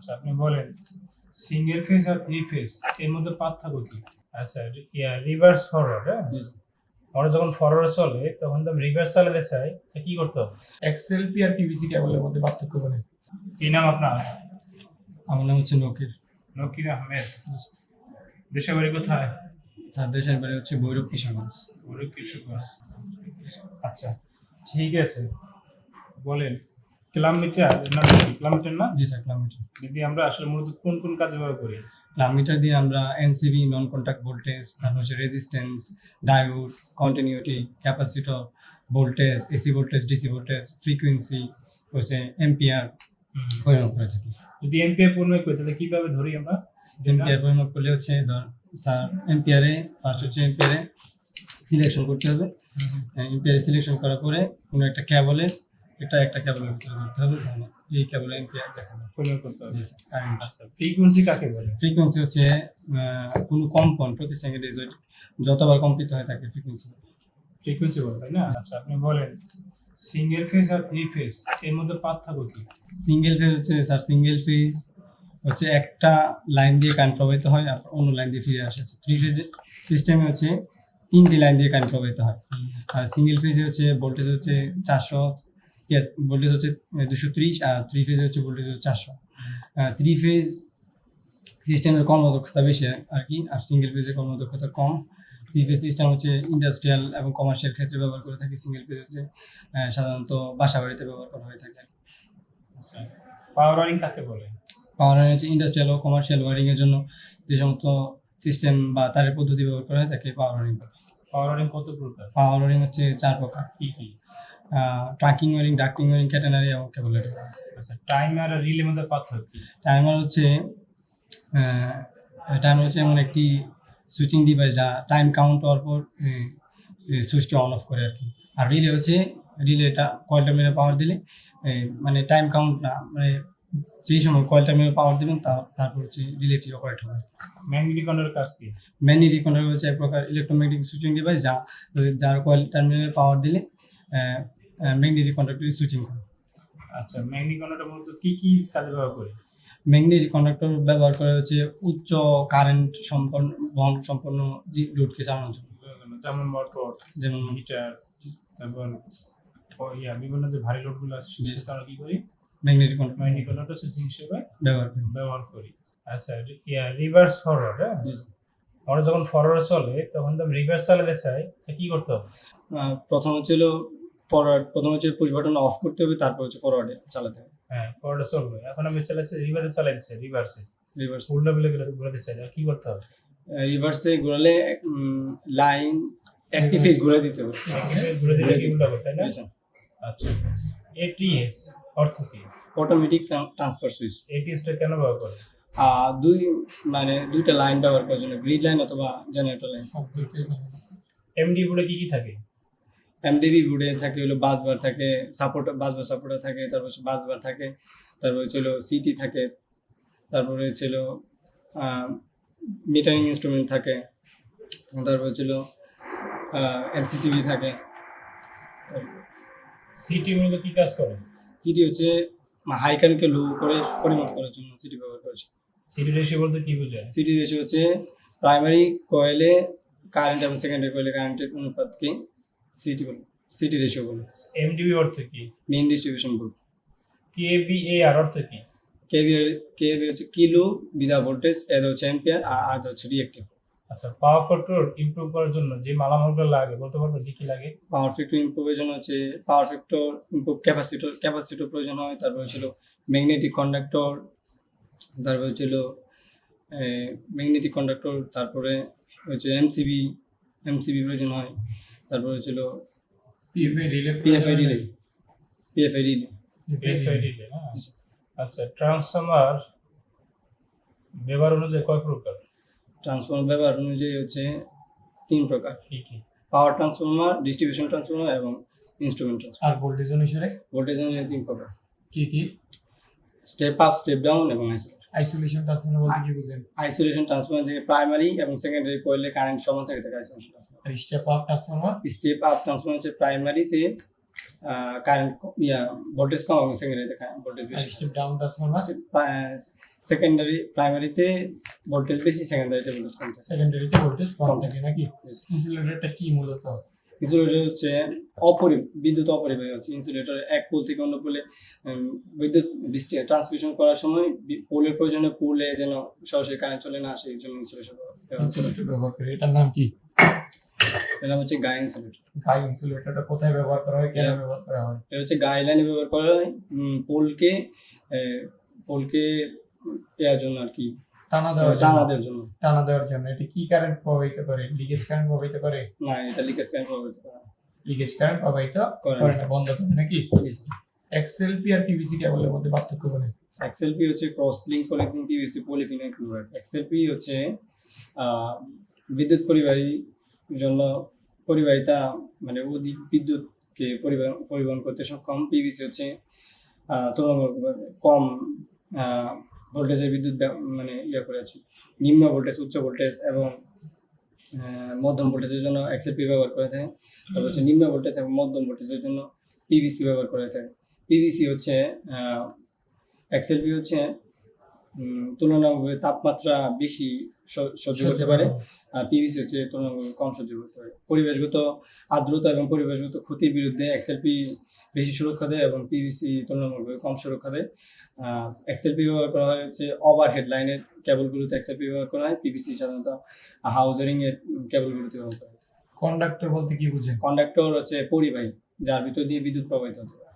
আচ্ছা আপনি বলেন সিঙ্গেল ফেজ আর থ্রি ফেজের মধ্যে পার্থক্য কি? আচ্ছা রিভার্স ফরওয়ার্ড হ্যাঁ? আমরা যখন ফরওয়ার্ড চলে তখন তো রিভার্স চালাতে চাই তা কি করতে হবে? এক্সএলপি আর পিভিসি কেবলের মধ্যে পার্থক্য বলেন। কি নাম আপনার? আমার নাম হচ্ছে নকির। নকির আহমেদ। দেশের বাড়ি কোথায়? স্যার দেশের বাড়ি হচ্ছে ভৈরব কিশোরগঞ্জ ওরে কৃষকগঞ্জ আচ্ছা ঠিক আছে বলেন। কিলোমিটার না কিলোমিটার না? জি স্যার কিলোমিটার যদি আমরা আসলে মূলত কোন কোন কাজে ব্যবহার করি? কিলোমিটার দিয়ে আমরা এনসিবি নন কন্ট্যাক্ট ভোল্টেজ তারপর হচ্ছে resistance diode continuity capacitor voltage AC voltage DC voltage frequency হচ্ছে এম্পিয়ার পরিমাপ করে থাকি। যদি এমপিআই পূর্ণ করি তাহলে কীভাবে ধরি আমরা? এম্পিয়ার পরিমাপ করলে হচ্ছে ধর স্যার এম্পিয়ারে ফার্স্ট হচ্ছে এম্পিয়ারে সিলেকশন করতে হবে। এম্পিয়ারে সিলেকশন করার পরে কোনো একটা ক্যাবলে এটা একটা ভিতরে করতে হবে এই ক্যাবলে এম্পিয়ার দেখাবে করতে হবে। কারেন্ট আচ্ছা ফ্রিকোয়েন্সি কাকে বলে? ফ্রিকোয়েন্সি হচ্ছে কোনো কম্পন প্রতি সেকেন্ডে যতবার কম্পিত হয় থাকে ফ্রিকোয়েন্সি ফ্রিকোয়েন্সি বলে তাই না? আচ্ছা আপনি বলেন সিঙ্গেল ফেজ আর থ্রি ফেজের মধ্যে পার্থক্য কি? সিঙ্গেল ফেজ হচ্ছে স্যার সিঙ্গেল ফেজ হচ্ছে একটা লাইন দিয়ে কারেন্ট প্রবাহিত হয় আর অন্য লাইন দিয়ে ফিরে আসে। থ্রি ফেজ সিস্টেমে হচ্ছে তিনটি লাইন দিয়ে কারেন্ট প্রবাহিত হয়। আর সিঙ্গেল ফেজে হচ্ছে ভোল্টেজ হচ্ছে চারশো ভোল্টেজ হচ্ছে দুশো ত্রিশ আর থ্রি ফেজে হচ্ছে ভোল্টেজ হচ্ছে চারশো। থ্রি ফেজ সিস্টেমের কর্মদক্ষতা বেশি আর কি আর সিঙ্গেল ফেজের কর্মদক্ষতা কম থ্রি ফেজ সিস্টেম হচ্ছে ইন্ডাস্ট্রিয়াল এবং কমার্শিয়াল ক্ষেত্রে ব্যবহার করে থাকে সিঙ্গেল ফেজ হচ্ছে সাধারণত বাসা বাড়িতে ব্যবহার করা হয়ে থাকে। আচ্ছা পাওয়ার ওয়ারিং কাকে বলে? পাওয়ার হচ্ছে ইন্ডাস্ট্রিয়াল ও কমার্শিয়াল ওয়ারিং এর জন্য যে সমস্ত সিস্টেম বা তারের পদ্ধতি ব্যবহার করা হয় তাকে পাওয়ার ওয়ারিং পাওয়ার ওয়ারিং কত প্রকার? পাওয়ার ওয়ারিং হচ্ছে চার প্রকার। কি কি? Trunking wiring ducting wiring catenary এবং কেবলের আচ্ছা টাইমার আর রিলের মধ্যে পার্থক্য টাইমার হচ্ছে টাইমার হচ্ছে এমন একটি সুইচিং ডিভাইস যা টাইম কাউন্ট হওয়ার পর সুইচটি অন অফ করে আর কি। আর রিলে হচ্ছে রিলেটা কয়েলটা মেরে পাওয়ার দিলে মানে টাইম কাউন্ট না মানে যেই সময় কয়েলটা মেরে পাওয়ার দিবেন তারপর হচ্ছে রিলেটি অপারেট হবে। ম্যাগনেটিক কন্ট্রোলের কাজ কি? ম্যাগনেটিক কন্ট্রোল হচ্ছে এক প্রকার ইলেকট্রোম্যাগনেটিক সুইচিং ডিভাইস যা যার কয়েল টার্মিনালে পাওয়ার দিলে ম্যাগনেটিক কন্ট্রাক্টর সুইচিং করে। আচ্ছা ম্যাগনেটিক কন্ডাক্টর মূলত কি কি কাজে ব্যবহার করি? ম্যাগনেটিক কন্ডাক্টর ব্যবহার করা হচ্ছে উচ্চ কারেন্ট সম্পন্ন বহন সম্পন্ন লোডকে চালানোর জন্য। যেমন মোটর যেমন হিটার তারপর ও ইয়া বিভিন্ন যে ভারী লোডগুলো আছে। সেটা আমরা কি করি? ম্যাগনেটিক কন্ট্রোল ম্যাগনেটিক কন্ট্রোলটা সুইচিং হিসেবে ব্যবহার করি। ব্যবহার করি। আচ্ছা ইয়া রিভার্স ফরওয়ার্ড হ্যাঁ? আমরা যখন ফরওয়ার্ড চলে তখন তো রিভার্স চালাতে চাই তা কি করতে হবে? প্রথম হলো ফরওয়ার্ড প্রথম হচ্ছে পুশ বাটন অফ করতে হবে তারপর হচ্ছে ফরওয়ার্ডে চালাতে হবে। হ্যাঁ ফরওয়ার্ডে চলবে। এখন আমি চালাচ্ছি রিভার্সে চালাইছি রিভার্সে রিভার্স উল্টা বিলে গেলে ঘুরাতে চাই আর কি করতে হবে? রিভার্সে ঘোরালে লাইন একটি ফেজ ঘুরে দিতে হবে। ঘুরে দিলে কি উল্টা করতে না? আচ্ছা। এটিএস অর্থ কি? অটোমেটিক ট্রান্সফার সুইচ এটিএসটা কেন ব্যবহার করে? দুই মানে দুইটা লাইন ব্যবহার করার জন্য গ্রিড লাইন অথবা জেনারেটর লাইন এমডি বোর্ডে কি কি থাকে? এমডিবি বোর্ডে থাকে হলো বাস বার থাকে সাপোর্ট বাস বার সাপোর্টার থাকে তারপর হচ্ছে বাস বার থাকে তারপর হচ্ছে সিটি থাকে তারপরে ছিল মিটারিং ইনস্ট্রুমেন্ট থাকে তারপর হচ্ছিল এমসিসিবি থাকে। সিটি মূলত কি কাজ করে? সিটি হচ্ছে হাইকানকে লো করে পরিমাপ করার জন্য সিটি ব্যবহার করেছে সিটি রেশিও বলতে কি বোঝায়? সিটি রেশিও হচ্ছে প্রাইমারি কয়েলে কারেন্ট এবং সেকেন্ডারি কয়েলে কারেন্টের অনুপাতকে সিটি বলে সিটি রেশিও বলে এমডিবি অর্থ কি? Main distribution board. কেবিএ আর অর্থ কি? কেভি কেভি হচ্ছে কিলো বিদা ভোল্টেজ এদ হচ্ছে অ্যাম্পিয়ার আর আর হচ্ছে রিয়েক্টিভ। আচ্ছা পাওয়ার কন্ট্রোল ইমপ্রুভ করার জন্য যে মালামালগুলো লাগে বলতে পারব কি কি লাগে? পাওয়ার ফ্যাক্টর ইম্প্রুভেশন হচ্ছে power factor improve capacitor capacitor প্রয়োজন হয় তারপর হচ্ছিল ম্যাগনেটিক কন্ডাক্টর তারপর হচ্ছিল ম্যাগনেটিক কন্ডাক্টর তারপরে হচ্ছে এমসিবি এমসিবি প্রয়োজন হয়। তারপর হচ্ছিল PFI relay PFI relay PFI relay PFI relay। আচ্ছা ট্রান্সফরমার ব্যবহার অনুযায়ী কয় প্রকার? ট্রান্সফর্মার ব্যবহার অনুযায়ী হচ্ছে তিন প্রকার। কি কি? পাওয়ার ট্রান্সফর্মার ডিস্ট্রিবিউশন ট্রান্সফর্মার এবং ইনস্ট্রুমেন্ট ট্রান্সফর্মার আর ভোল্টেজ অনুসারে? ভোল্টেজ অনুযায়ী তিন প্রকার। কি কি? স্টেপ আপ স্টেপ ডাউন এবং আইসোলেশন আইসোলেশন ট্রান্সফরমার বলতে কি বুঝেন? আইসোলেশন ট্রান্সফরমার যে প্রাইমারি এবং সেকেন্ডারি কোয়েলে কারেন্ট সমান থাকে তাকে isolation transformer step up transformer step up transformer হচ্ছে প্রাইমারিতে কারেন্ট ইয়া ভোল্টেজ কম এবং সেকেন্ডারিতে ভোল্টেজ বেশি। স্টেপ ডাউন ট্রান্সফরমার সেকেন্ডারি প্রাইমারিতে ভোল্টেজ বেশি সেকেন্ডারিতে ভোল্টেজ কম থাকে। সেকেন্ডারিতে ভোল্টেজ কম থাকে নাকি. ইনসুলেটরটা কি মূলত? ইনসুলেটর হচ্ছে অপরি বিদ্যুৎ অপরিবাহী হচ্ছে। ইনসুলেটর এক পোল থেকে অন্য পোলে বিদ্যুৎ ট্রান্সমিশন করার সময় পোলের প্রয়োজনে পোলে যেন সরাসরি কারেন্ট চলে না আসে এই জন্য ইনসুলেশন ইনসুলেটর ব্যবহার করে। এটার নাম কি? এটা হচ্ছে গায়ে ইনসুলেটর গাই ইনসুলেটরটা কোথায় ব্যবহার করা হয়? কেন ব্যবহার করা হয়? এটা হচ্ছে গাইডলাইনে ব্যবহার করা হয়। পোলকে পোলকে দেওয়ার জন্য আর কি। টানা দেওয়ার জন্য। জানাদের জন্য। টানা দেওয়ার জন্য। এটা কি কারেন্ট প্রবাহিত করে? লিকেজ কারেন্ট প্রবাহিত করে? না এটা লিকেজ কারেন্ট প্রভাবিত করে। লিকেজ কারেন্ট প্রবাহিত করে না। বন্ধ করে নাকি? এক্সএলপি আর পিভিসি কেবলের মধ্যে পার্থক্য বলে এক্সএলপি হচ্ছে cross link connecting PVC polyphenyl chloride XLP হচ্ছে বিদ্যুৎ পরিবাহী জন্য পরিবাহিতা মানে অধিক বিদ্যুৎকে পরিবহন পরিবহন করতে সক্ষম। পিভিসি হচ্ছে তুলনামূলকভাবে কম ভোল্টেজের বিদ্যুৎ মানে ইয়ে করে আছে। নিম্ন ভোল্টেজ উচ্চ ভোল্টেজ এবং মধ্যম ভোল্টেজের জন্য এক্সএলপি ব্যবহার করে থাকে। তারপর হচ্ছে নিম্ন ভোল্টেজ এবং মধ্যম ভোল্টেজের জন্য পিভিসি ব্যবহার করে থাকে। পিভিসি হচ্ছে এক্সএলপি হচ্ছে তুলনামূলক তাপমাত্রা বেশি সহ্য করতে পারে। আর পিভিসি হচ্ছে তুলনামূলক কম সহ্য করতে পারে। পরিবেশগত আর্দ্রতা এবং পরিবেশগত ক্ষতির বিরুদ্ধে এক্সএলপি বেশি সুরক্ষা দেয় এবং পিভিসি তুলনামূলকভাবে কম সুরক্ষা দেয়। এক্সএলপি ব্যবহার করা হয় হচ্ছে ওভার হেডলাইনের কেবলগুলোতে এক্সএলপি ব্যবহার করা হয় পিপিসি সাধারণত হাউজারিং এর কেবলগুলোতে ব্যবহার করা হয়। কন্ডাক্টর বলতে কি বুঝেন? কন্ডাক্টর হচ্ছে পরিবাহী যার ভিতর দিয়ে বিদ্যুৎ প্রবাহিত হতে পারে